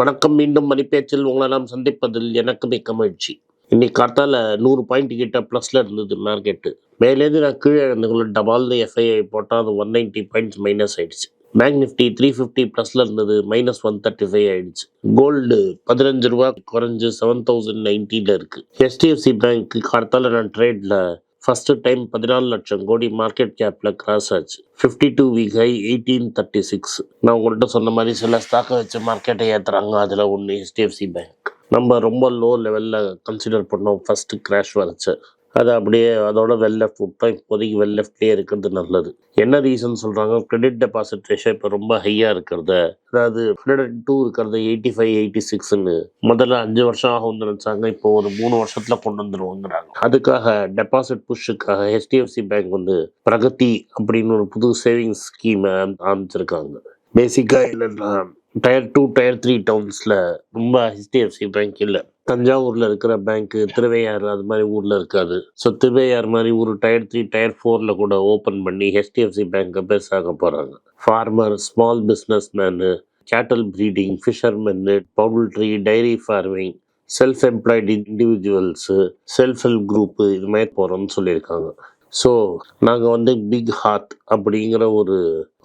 வணக்கம். மீண்டும் மணிப்பேச்சில் உங்களை நாம் சந்திப்பதில் எனக்கு மிக்க மகிழ்ச்சி. இன்னைக்கு காத்தால நூறு பாயிண்ட் கிட்ட ப்ளஸில் இருந்தது மார்க்கெட்டு மேலேருந்து நான் கீழே இருந்தவங்கள டபால் எஃப்ஐஐ போட்டால் அது ஒன் நைன்ட்டி பாயிண்ட்ஸ் மைனஸ் ஆயிடுச்சு. பேங்க் நிஃப்டி த்ரீ ஃபிஃப்டி ப்ளஸ்ல இருந்தது மைனஸ் ஒன் தேர்ட்டி ஃபைவ் ஆயிடுச்சு. கோல்டு பதினஞ்சு ரூபா குறைஞ்சு செவன் தௌசண்ட் நைன்ட்டியில் இருக்கு. ஹெச்டிஎஃப்சி பேங்க் காத்தால நான் ட்ரேட்ல ஃபர்ஸ்ட் டைம் பதினாலு லட்சம் கோடி மார்க்கெட் கேப்ல கிராஸ் ஆச்சு. Fifty two week high eighteen thirty six நான் உங்கள்கிட்ட சொன்ன மாதிரி சில ஸ்டாக்கை வச்சு மார்க்கெட்டை ஏற்றுறாங்க அதில் ஒன்று ஹெச்டிஎஃப்சி பேங்க் நம்ம ரொம்ப லோ லெவலில் கன்சிடர் பண்ணோம். ஃபர்ஸ்ட் கிராஷ் வரச்சு அது அப்படியே அதோட வெல் லெஃப்ட் விட்டோம் இப்போதைக்கு வெல் லெஃப்ட்லேயே இருக்கிறது நல்லது. என்ன ரீசன் சொல்கிறாங்க கிரெடிட் டெபாசிட் ரேஷோ இப்போ ரொம்ப ஹையாக இருக்கிறத அதாவது ஹண்ட்ரட் டூ இருக்கிறது எயிட்டி ஃபைவ் எயிட்டி சிக்ஸ்னு முதல்ல அஞ்சு வருஷம் ஆகும்னு நினச்சாங்க இப்போ ஒரு மூணு வருஷத்தில் கொண்டு வந்துருவோங்கிறாங்க. அதுக்காக டெபாசிட் புஷ்ஷுக்காக ஹெச்டிஎஃப்சி பேங்க் வந்து பிரகதி அப்படின்னு ஒரு புது சேவிங்ஸ் ஸ்கீமை ஆரம்பிச்சிருக்காங்க. பேசிக்காக என்னென்னா டயர் டூ டயர் த்ரீ டவுன்ஸில் ரொம்ப ஹெச்டிஎஃப்சி பேங்க் இல்லை. தஞ்சாவூரில் இருக்கிற பேங்க்கு திருவையாறு அது மாதிரி ஊரில் இருக்காது. ஸோ திருவையாறு மாதிரி ஒரு டயர் த்ரீ டயர் ஃபோரில் கூட ஓப்பன் பண்ணி ஹெச்டிஎஃப்சி பேங்க்கை பெருசாக போகிறாங்க farmer small businessman cattle breeding ஃபிஷர்மென்னு poultry dairy farming self employed individuals self help group இது மாதிரி போகிறோம்னு சொல்லியிருக்காங்க. ஸோ நாங்கள் வந்து பிக் ஹார்ட் அப்படிங்கிற ஒரு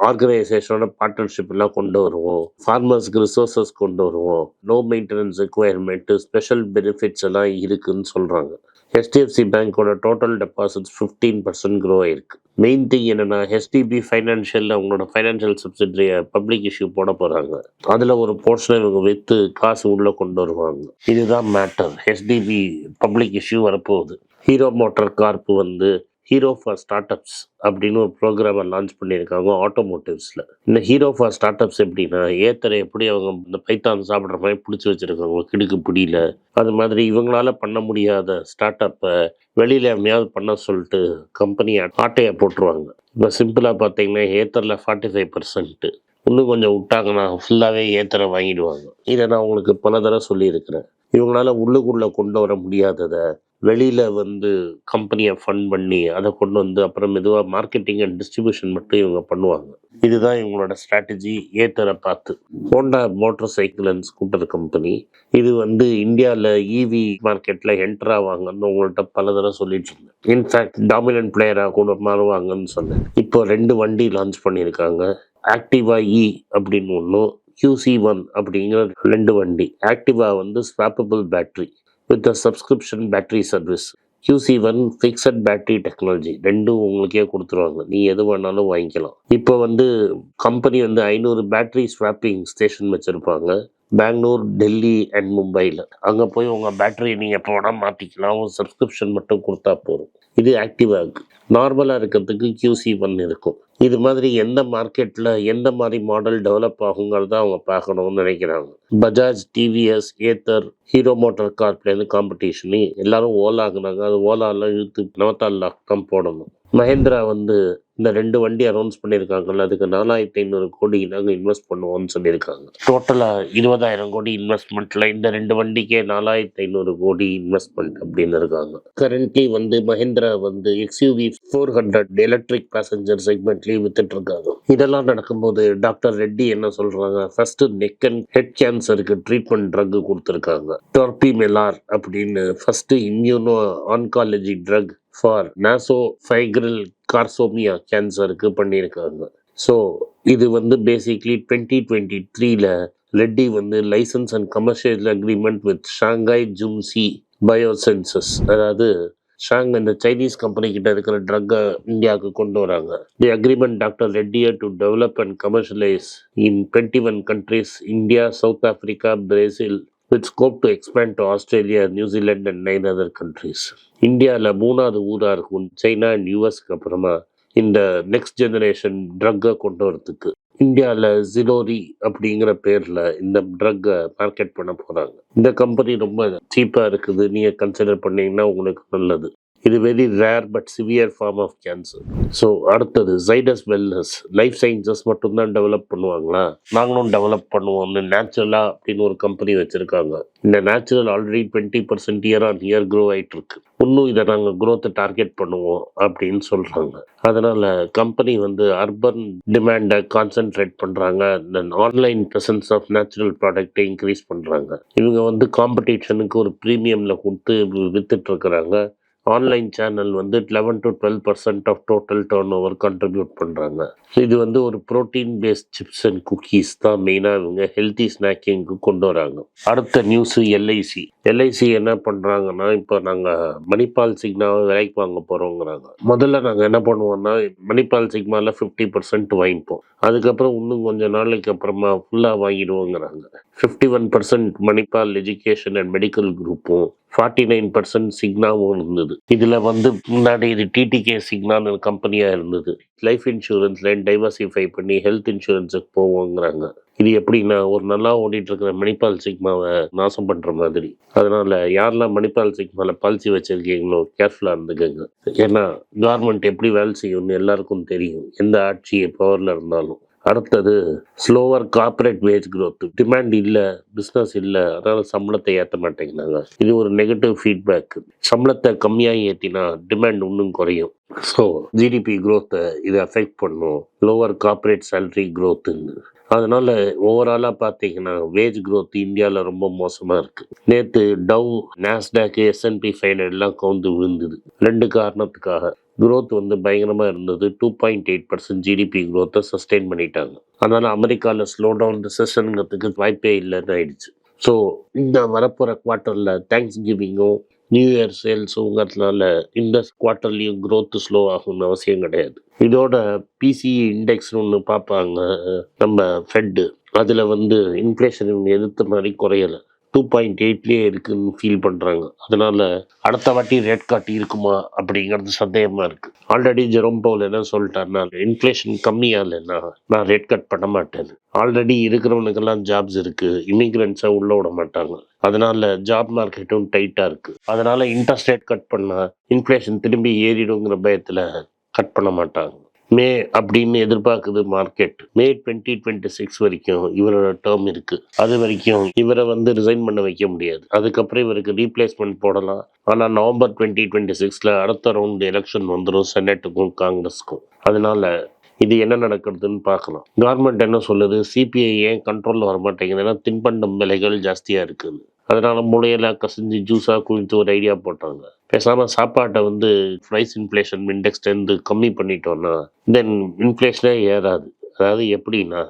ஆர்கனைசேஷனோட பார்ட்னர்ஷிப் எல்லாம் கொண்டு வருவோம். ஃபார்மர்ஸ்க்கு ரிசோர்ஸஸ் கொண்டு வருவோம். No maintenance requirement special benefits எல்லாம் இருக்குன்னு சொல்கிறாங்க HDFC பேங்க்கோட total deposits fifteen percent grow ஆயிருக்கு. மெயின் திங் என்னென்னா ஹெச்டிபி ஃபைனான்ஷியல் அவங்களோட ஃபைனான்ஷியல் சப்சிடரியை பப்ளிக் இஷ்யூ போட போகிறாங்க அதில் ஒரு போர்ஷனை இவங்க விற்று காசு உள்ளே கொண்டு வருவாங்க. இதுதான் மேட்டர் ஹெச்டிபி பப்ளிக் இஷ்யூ வரப்போகுது. ஹீரோ மோட்டார் கார்ப்பு வந்து ஹீரோ ஃபார் ஸ்டார்ட் அப்ஸ் அப்படின்னு ஒரு ப்ரோக்ராமை லான்ச் பண்ணியிருக்காங்க ஆட்டோமோட்டிவ்ஸில் இந்த ஹீரோ ஃபார் ஸ்டார்ட் அப்ஸ் எப்படின்னா ஏத்தரை எப்படி அவங்க இந்த பைத்தான் சாப்பிட்ற மாதிரி பிடிச்சி வச்சுருக்காங்க கிடுக்கு பிடியில அது மாதிரி இவங்களால பண்ண முடியாத ஸ்டார்ட் அப்பை வெளியில் எம்மையாவது பண்ண சொல்லிட்டு கம்பெனி ஆட்டையை போட்டுருவாங்க. இப்போ சிம்பிளாக பார்த்தீங்கன்னா ஏத்தரில் ஃபார்ட்டி ஃபைவ் பர்சன்ட்டு இன்னும் கொஞ்சம் விட்டாங்கன்னா ஃபுல்லாகவே ஏத்தரை வாங்கிடுவாங்க. இதை நான் உங்களுக்கு பல தடவை சொல்லியிருக்கிறேன். இவங்களால உள்ளுக்குள்ளே கொண்டு வர முடியாததை வெளியில் வந்து கம்பெனியை ஃபண்ட் பண்ணி அதை கொண்டு வந்து அப்புறம் மெதுவாக மார்க்கெட்டிங் அண்ட் டிஸ்ட்ரிபியூஷன் மட்டும் இவங்க பண்ணுவாங்க. இதுதான் இவங்களோட ஸ்ட்ராட்டஜி ஏத்தரை பார்த்து. Honda motor cycle and scooter company இது வந்து இந்தியாவில் இவி மார்க்கெட்டில் என்டர் ஆவாங்கன்னு உங்கள்கிட்ட பல தடவை சொல்லிட்டு இருந்தேன். இன்ஃபேக்ட் டாமினன்ட் பிளேயராக கூட மாறுவாங்கன்னு சொன்னேன். இப்போ ரெண்டு வண்டி லான்ச் பண்ணியிருக்காங்க. ஆக்டிவா இ e அப்படின்னு ஒன்றும் கியூசி ஒன் அப்படிங்கிற ரெண்டு வண்டி. ஆக்டிவா வந்து swappable battery with subscription battery service QC one fixed battery technology ரெண்டும் உங்களுக்கே கொடுத்துருவாங்க. நீ எது வேணாலும் வாங்கிக்கலாம். இப்போ வந்து கம்பெனி வந்து ஐநூறு பேட்டரி ஸ்வாப்பிங் ஸ்டேஷன் வச்சுருப்பாங்க. பெங்களூர் டெல்லி அண்ட் மும்பையில் அங்கே போய் உங்கள் பேட்டரியை நீங்கள் எப்போ வேணால் மாற்றிக்கலாம் ஒரு சப்ஸ்கிரிப்ஷன் மட்டும் கொடுத்தா போதும். இது ஆக்டிவாக நார்மலாக இருக்கிறதுக்கு கியூசி ஒன் இருக்கும். இது மாதிரி எந்த மார்க்கெட்டில் எந்த மாதிரி மாடல் டெவலப் ஆகுங்கிறத அவங்க பார்க்கணும்னு நினைக்கிறாங்க. Bajaj TVS Ather Hero motor கார்ப்லேருந்து competition எல்லாரும் ஓலாக்குனாங்க அது ஓலாலாம் இழுத்து நவத்தால் லாக் தான் போடணும். மஹேந்திரா வந்து இந்த ரெண்டு வண்டி அனௌன்ஸ் பண்ணியிருக்காங்கல்ல அதுக்கு நாலாயிரத்தி ஐநூறு கோடி நாங்கள் இன்வெஸ்ட் பண்ணுவோம்னு சொல்லியிருக்காங்க. டோட்டலாக இருபதாயிரம் கோடி இன்வெஸ்ட்மெண்ட்டில் இந்த ரெண்டு வண்டிக்கே நாலாயிரத்தி ஐநூறு கோடி இன்வெஸ்ட்மெண்ட் அப்படின்னு இருக்காங்க. கரண்ட்லி வந்து மஹேந்திரா வந்து XUV four hundred electric passenger செக்மெண்ட்லேயும் வித்துட்டு இருக்காங்க இதெல்லாம் நடக்கும்போது டாக்டர் ரெட்டி என்ன சொல்கிறாங்க ஃபர்ஸ்ட் நெக் அண்ட் ஹெட் கேன்சருக்கு ட்ரீட்மெண்ட் ட்ரக் கொடுத்துருக்காங்க. டொர்பி மெலார் அப்படின்னு first immuno oncology drug for nasopharyngeal carcinoma கேன்சருக்கு பண்ணியிருக்காங்க. ஸோ இது வந்து பேசிக்லி டுவெண்ட்டி டுவெண்ட்டி த்ரீல ரெட்டி வந்து license and commercial agreement with Shanghai Junshi biosciences அதாவது ஷாங் இந்த சைனீஸ் கம்பெனி கிட்ட இருக்கிற ட்ரக்கை இந்தியாவுக்கு கொண்டு வராங்க. The agreement doctor Reddiar to develop and commercialise in twenty one countries India South Africa Brazil with scope to expand to Australia New Zealand and nine other countries இந்தியாவில் மூணாவது ஊராக இருக்கும் சைனா அண்ட் யூஎஸ்க்கு அப்புறமா இந்த நெக்ஸ்ட் ஜெனரேஷன் ட்ரக்கை கொண்டு வரத்துக்கு இந்தியாவில் ஜிலோரி அப்படிங்கிற பேரில் இந்த ட்ரக்கை மார்க்கெட் பண்ண போகிறாங்க இந்த கம்பெனி ரொம்ப சீப்பாக இருக்குது. நீங்கள் கன்சிடர் பண்ணீங்கன்னா உங்களுக்கு நல்லது. இது very rare but severe form of cancer so அடுத்தது ஜைடஸ் வெல்னஸ் லைஃப் சயின்சஸ் மட்டும்தான் டெவலப் பண்ணுவாங்களா? நாங்களும் டெவலப் பண்ணுவோம்னு நேச்சுரலா அப்படின்னு ஒரு கம்பெனி வச்சிருக்காங்க. இந்த natural already twenty percent year on year grow ஆகிட்டு இருக்கு இன்னும் இதை நாங்கள் குரோத்தை டார்கெட் பண்ணுவோம் அப்படின்னு சொல்கிறாங்க அதனால் கம்பெனி வந்து அர்பன் டிமாண்டை கான்சென்ட்ரேட் பண்ணுறாங்க then online presence of natural ப்ராடக்ட்டை இன்க்ரீஸ் பண்ணுறாங்க இவங்க வந்து காம்படிஷனுக்கு ஒரு ப்ரீமியமில் கொடுத்து வித்துட்டு இருக்கிறாங்க. ஆன்லைன் சேனல் வந்து eleven to twelve percent of total turnover contribute பண்ணுறாங்க இது வந்து ஒரு protein based chips and cookies தான் மெயினாக இவங்க ஹெல்த்தி ஸ்நாக்கிங்க்கு கொண்டு வராங்க. அடுத்த நியூஸு எல்ஐசி எல்ஐசி என்ன பண்ணுறாங்கன்னா இப்போ நாங்கள் மணிப்பால் சிக்னாவை விலைக்கு வாங்க போகிறோங்கிறாங்க முதல்ல நாங்கள் என்ன பண்ணுவோம்னா மணிப்பால் சிக்மாவில் ஃபிஃப்டி பர்சன்ட் வாங்கிப்போம். அதுக்கப்புறம் இன்னும் கொஞ்ச நாளைக்கு அப்புறமா ஃபுல்லாக வாங்கிடுவோங்கிறாங்க. Fifty one percent Manipal education and medical குரூப்பும் forty nine percent சிக்னாவும் இருந்தது. இதில் வந்து முன்னாடி இது டிடிகே சிக்னான்னு கம்பெனியாக இருந்தது. லைஃப் இன்சூரன்ஸ்லேருந்து டைவர்சிஃபை பண்ணி ஹெல்த் இன்சூரன்ஸுக்கு போவோங்கிறாங்க. இது எப்படின்னா ஒரு நல்லா ஓடிட்டு இருக்கிற மணிப்பால் சிக்மாவை நாசம் பண்ற மாதிரி. அதனால யாரெல்லாம் மணிப்பால் சிக்மால பாலிசி வச்சிருக்கீங்களோ கேர்ஃபுல்லா இருந்துக்கங்க. ஏன்னா கவர்மெண்ட் எப்படி வேலை செய்யும்னு எல்லாருக்கும் தெரியும். எந்த ஆட்சி பவர்ல இருந்தாலும். அடுத்தது slower corporate wage growth demand இல்லை பிஸ்னஸ் இல்லை அதனால சம்பளத்தை ஏற்ற மாட்டேங்கிறாங்க. இது ஒரு நெகட்டிவ் ஃபீட்பேக் சம்பளத்தை கம்மியாக ஏற்றினா டிமாண்ட் இன்னும் குறையும். ஸோ ஜிடிபி க்ரோத்தை இது அஃபெக்ட் பண்ணும். லோவர் கார்பரேட் சேலரி க்ரோத்துன்னு அதனால் ஓவராலாக பார்த்தீங்கன்னா வேஜ் க்ரோத் இந்தியாவில் ரொம்ப மோசமாக இருக்குது நேற்று டவ் நாஸ்டாக் எஸ்என்பி ஃபைனல் எல்லாம் கவுந்து விழுந்தது. ரெண்டு காரணத்துக்காக. க்ரோத் வந்து பயங்கரமாக இருந்தது. Two point eight percent GDP க்ரோத்தை sustain பண்ணிட்டாங்க. அதனால் அமெரிக்காவில் ஸ்லோ டவுன் ரிசஷனுங்கிறதுக்கு வாய்ப்பே இல்லைன்னு ஆயிடுச்சு. ஸோ இந்த வரப்போகிற குவார்ட்டரில் தேங்க்ஸ் கிவிங்கும் நியூ இயர் சேல்ஸ் உங்கிறதுனால இந்த குவார்ட்டர்லேயும் க்ரோத் ஸ்லோ ஆகும்னு அவசியம் கிடையாது. இதோட பிசிஇ இண்டெக்ஸ்னு ஒன்று பார்ப்பாங்க நம்ம ஃபெட்டு அதில் வந்து இன்ஃப்ளேஷன் எதிர்த்த மாதிரி குறையலை. டூ பாயிண்ட் எயிட்லேயே இருக்குன்னு ஃபீல் பண்ணுறாங்க அதனால் அடுத்த வாட்டி ரேட் காட்டி இருக்குமா அப்படிங்கிறது சந்தேகமாக இருக்குது ஆல்ரெடி ஜெரோம் பவுல் என்ன சொல்லிட்டாருன்னா இன்ஃப்ளேஷன் கம்மியாக இல்லைன்னா நான் ரேட் கட் பண்ண மாட்டேன் ஆல்ரெடி இருக்கிறவனுக்கெல்லாம் ஜாப்ஸ் இருக்குது இமிக்ரெண்ட்ஸை உள்ள விட மாட்டாங்க. அதனால் ஜாப் மார்க்கெட்டும் டைட்டாக இருக்குது அதனால் இன்ட்ரெஸ்ட் ரேட் கட் பண்ணால் இன்ஃப்ளேஷன் திரும்பி ஏறிடுங்கிற பயத்தில் கட் பண்ண மாட்டாங்க. மே அப்படின்னு எதிர்பார்க்குது market. May twenty twenty six வரைக்கும் இவரோட டேர்ம் இருக்கு. அது வரைக்கும் இவரை வந்து ரிசைன் பண்ண வைக்க முடியாது. அதுக்கப்புறம் இவருக்கு ரீப்ளேஸ்மெண்ட் போடலாம். ஆனால் நவம்பர் டுவெண்ட்டி டுவெண்ட்டி சிக்ஸில் அடுத்த ரவுண்ட் எலெக்ஷன் வந்துடும் செனட்டுக்கும் காங்கிரஸுக்கும். அதனால இது என்ன நடக்கிறதுன்னு பார்க்கலாம். கவர்மெண்ட் என்ன சொல்லுது? சிபிஐ ஏன் கண்ட்ரோலில் வர மாட்டேங்குதுன்னா தின்பண்டம் விலைகள் ஜாஸ்தியாக இருக்குது அதனால் மூளையெல்லாம் கசிஞ்சு ஜூஸாக குளித்து ஒரு ஐடியா போட்டாங்க. பேசாமல் சாப்பாட்டை வந்து ப்ரைஸ் இன்ஃப்ளேஷன் இண்டெக்ஸ்லேருந்து கம்மி பண்ணிட்டோன்னா தென் இன்ஃப்ளேஷனே ஏறாது. அதாவது எப்படின்னா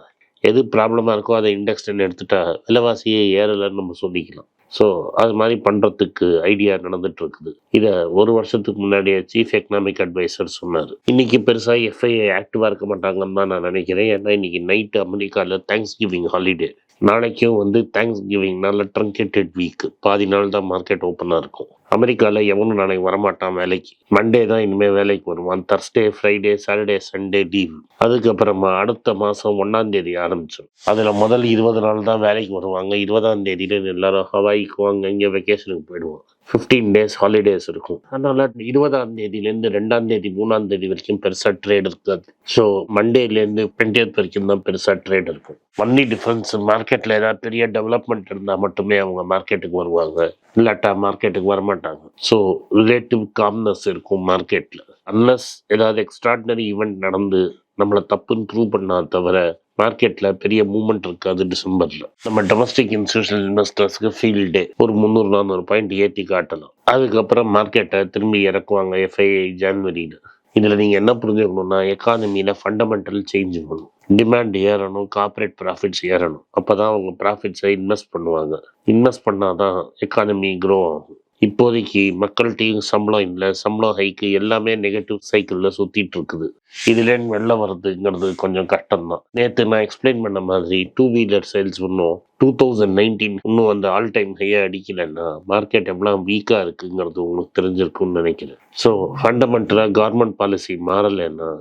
எது ப்ராப்ளமாக இருக்கோ அதை இண்டெக்ஸ்டன் எடுத்துட்டா விலைவாசியே ஏறலைன்னு நம்ம சொல்லிக்கலாம். ஸோ அது மாதிரி பண்ணுறதுக்கு ஐடியா நடந்துட்டு இருக்குது இதை ஒரு வருஷத்துக்கு முன்னாடியே சீஃப் எக்கனாமிக் அட்வைசர் சொன்னார். இன்றைக்கி பெருசாக எஃப்ஐஏ ஆக்டிவாக இருக்க மாட்டாங்கன்னு தான் நான் நினைக்கிறேன். ஏன்னா இன்றைக்கி நைட்டு அமெரிக்காவில் தேங்க்ஸ் கிவிங் ஹாலிடே நாளைக்கும் வந்து தேங்க்ஸ் கிவிங் நல்ல ட்ரங்கேட்டட் வீக் பாதி நாள் தான் மார்க்கெட் ஓப்பனாக இருக்கும். அமெரிக்காவில் எவனும் நாளைக்கு வரமாட்டான் வேலைக்கு. மண்டே தான் இனிமேல் வேலைக்கு வருவான். Thursday Friday Saturday Sunday leave அதுக்கப்புறமா அடுத்த மாதம் ஒன்றாம் தேதி ஆரம்பிச்சிடும் அதில் முதல் இருபது நாள் தான் வேலைக்கு வருவாங்க. இருபதாம் தேதியில எல்லாரும் ஹவாய்க்கு வாங்க இங்கே வெக்கேஷனுக்கு போயிடுவாங்க. ஃபிஃப்டீன் டேஸ் ஹாலிடேஸ் இருக்கும். அதனால் இருபதாம் தேதியிலேருந்து ரெண்டாம் தேதி மூணாம் தேதி வரைக்கும் பெருசாக ட்ரேட் இருக்காது. ஸோ மண்டேலேருந்து டுவெண்ட்டியத் வரைக்கும் தான் பெருசாக ட்ரேட் இருக்கும். மன்னி டிஃபரன்ஸ் மார்க்கெட்டில் ஏதாவது பெரிய டெவலப்மெண்ட் இருந்தால் மட்டுமே அவங்க மார்க்கெட்டுக்கு வருவாங்க. இல்லாட்டா மார்க்கெட்டுக்கு வரமாட்டாங்க. ஸோ ரிலேட்டிவ் காம்னஸ் இருக்கும் மார்க்கெட்டில் அன்லஸ் ஏதாவது எக்ஸ்ட்ராடினரி ஈவெண்ட் நடந்து நம்மளை தப்புன்னு ப்ரூவ் பண்ணால் தவிர மார்க்கெட்டில் பெரிய மூவ்மெண்ட் இருக்காது டிசம்பரில். நம்ம டொமஸ்டிக் இன்ஸ்டியூஷனல் இன்வெஸ்டர்ஸ்க்கு ஃபீல்டு டே ஒரு முந்நூறு நானூறு பாயிண்ட் ஏற்றி காட்டலாம். அதுக்கப்புறம் மார்க்கெட்டை திரும்பி இறக்குவாங்க எஃப்ஐஐ ஜான்வரியில். இதில் நீங்கள் என்ன புரிஞ்சுக்கணும்னா எக்கானமியில் ஃபண்டமெண்டல் சேஞ்ச் பண்ணணும் டிமாண்ட் ஏறணும் கார்ப்பரேட் ப்ராஃபிட்ஸ் ஏறணும். அப்போ தான் அவங்க ப்ராஃபிட்ஸை இன்வெஸ்ட் பண்ணுவாங்க. இன்வெஸ்ட் பண்ணால் தான் எக்கானமி க்ரோ ஆகும். இப்போதைக்கு மக்கள்கிட்டையும் சம்பளம் இல்லை சம்பளம் ஹைக்கு எல்லாமே நெகட்டிவ் சைக்கிளில் சுற்றிட்டு இருக்குது. இதுலேருந்து வெளில வர்றதுங்கிறது கொஞ்சம் கஷ்டம்தான். நேற்று நான் எக்ஸ்பிளைன் பண்ண மாதிரி டூ வீலர் சேல்ஸ் இன்னும் டூ தௌசண்ட் நைன்டீன் இன்னும் அந்த ஆல் டைம் ஹையாக அடிக்கலைன்னா மார்க்கெட் எவ்வளோ வீக்காக இருக்குங்கிறது உங்களுக்கு தெரிஞ்சிருக்கும்னு நினைக்கிறேன். ஸோ ஃபண்டமெண்டலாக கவர்மெண்ட் பாலிசி மாறலைன்னா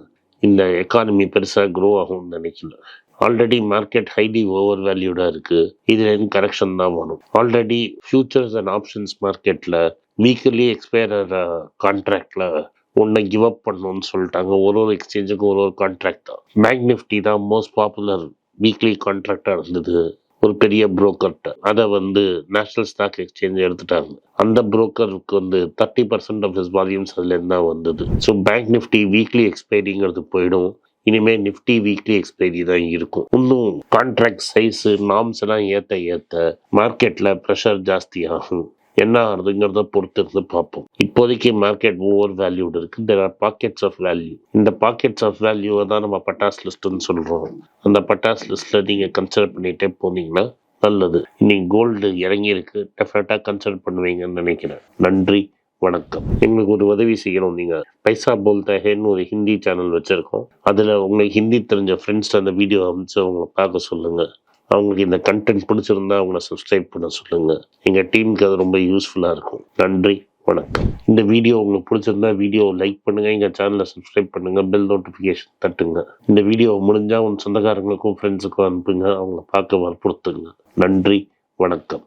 இந்த எக்கானமி பெருசாக க்ரோ ஆகும்னு நினைக்கல. ஆல்ரெடி மார்க்கெட் ஹைலி ஓவர் வேல்யூடாக இருக்குது இதுலேருந்து கரெக்ஷன் தான் வரும் ஆல்ரெடி ஃபியூச்சர்ஸ் அண்ட் ஆப்ஷன்ஸ் மார்க்கெட்டில் வீக்லி எக்ஸ்பயர் கான்ட்ராக்டில் ஒன்றை கிவ் அப் பண்ணணும்னு சொல்லிட்டாங்க. ஒரு ஒரு எக்ஸ்சேஞ்சுக்கும் ஒரு ஒரு கான்ட்ராக்ட் தான். பேங்க் நிஃப்டி தான் மோஸ்ட் பாப்புலர் வீக்லி கான்ட்ராக்டாக இருந்தது. ஒரு பெரிய புரோக்கர்கிட்ட அதை வந்து நேஷனல் ஸ்டாக் எக்ஸ்சேஞ்ச் எடுத்துட்டாங்க. அந்த புரோக்கருக்கு வந்து thirty percent of his volumes அதுலேருந்து தான் வந்தது. ஸோ பேங்க் நிஃப்டி வீக்லி எக்ஸ்பைரிங்கிறது போயிடும். இனிமேல் நிஃப்டி வீக்லி எக்ஸ்பைரி தான் இருக்கும். இன்னும் கான்ட்ராக்ட் சைஸு நாம்ஸ் எல்லாம் ஏற்ற ஏற்ற மார்க்கெட்டில் ப்ரெஷர் ஜாஸ்தி ஆகும் என்ன ஆகுதுங்கிறத பொறுத்து இருந்து பார்ப்போம். இப்போதைக்கு மார்க்கெட் ஓவர் வேல்யூடு இருக்கு. There are pockets of value இந்த பாக்கெட்ஸ் ஆஃப் வேல்யூவை தான் நம்ம பட்டாஸ் லிஸ்ட்டுன்னு சொல்கிறோம் அந்த பட்டாஸ் லிஸ்ட்டில் நீங்கள் கன்சிடர் பண்ணிகிட்டே போனீங்கன்னா நல்லது. இன்னைக்கு கோல்டு இறங்கியிருக்கு. டெஃபினட்டாக கன்சிடர் பண்ணுவீங்கன்னு நினைக்கிறேன். நன்றி. வணக்கம். எங்களுக்கு ஒரு உதவி செய்யணும். நீங்கள் பைசா போல்தா ஹேன்னு ஒரு ஹிந்தி சேனல் வச்சுருக்கோம். அதில் உங்களுக்கு ஹிந்தி தெரிஞ்ச ஃப்ரெண்ட்ஸ் அந்த வீடியோ அமைச்சு அவங்கள பார்க்க சொல்லுங்கள் அவங்களுக்கு இந்த கண்டென்ட் பிடிச்சிருந்தா அவங்கள சப்ஸ்கிரைப் பண்ண சொல்லுங்கள் எங்கள் டீமுக்கு அது ரொம்ப யூஸ்ஃபுல்லாக இருக்கும். நன்றி வணக்கம். இந்த வீடியோ உங்களுக்கு பிடிச்சிருந்தா வீடியோ லைக் பண்ணுங்கள் எங்கள் சேனலை சப்ஸ்கிரைப் பண்ணுங்கள் பெல் நோட்டிஃபிகேஷன் தட்டுங்க. இந்த வீடியோ முடிஞ்சால் உன் சொந்தக்காரங்களுக்கும் ஃப்ரெண்ட்ஸுக்கும் அனுப்புங்க. அவங்கள பார்க்க வற்புறுத்துங்க. நன்றி வணக்கம்.